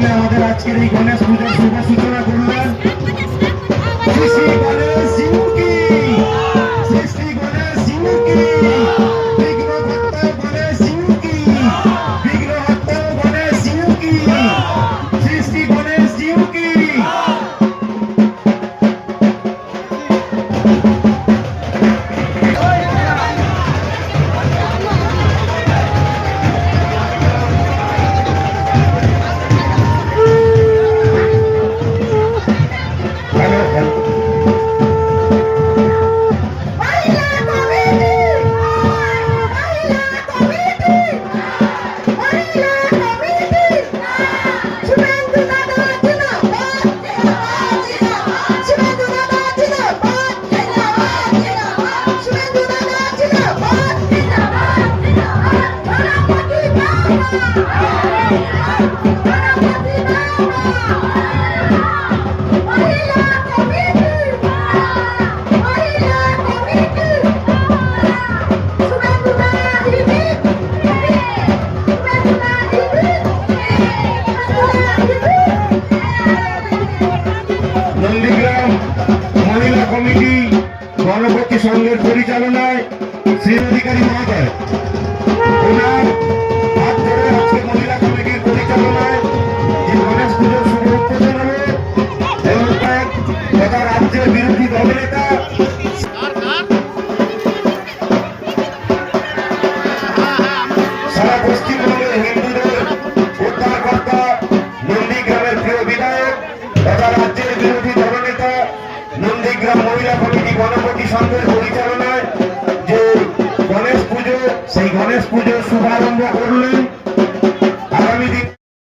মাধ্যমে আমাদের আজকের এই গণেশ পূজার শুভ সূচনা করলেন গণপতি সংঘের পরিচালনায় শ্রী অধিকারী মহোদয়, ওনার হাত ধরে আজকে মহিলা কমিটির পরিচালনায় যে গণেশ পুজোর শুভ উদ্বোধন হবে তথা রাজ্যের বিরোধী দলনেতা সারা পশ্চিমবঙ্গের হিন্দুদের উদ্ধারকর্তা নন্দীগ্রামের প্রিয় বিধায়ক তথা সংঘের পরিচালনায় যে গণেশ পুজো সেই গণেশ পুজোর শুভারম্ভ করলেন।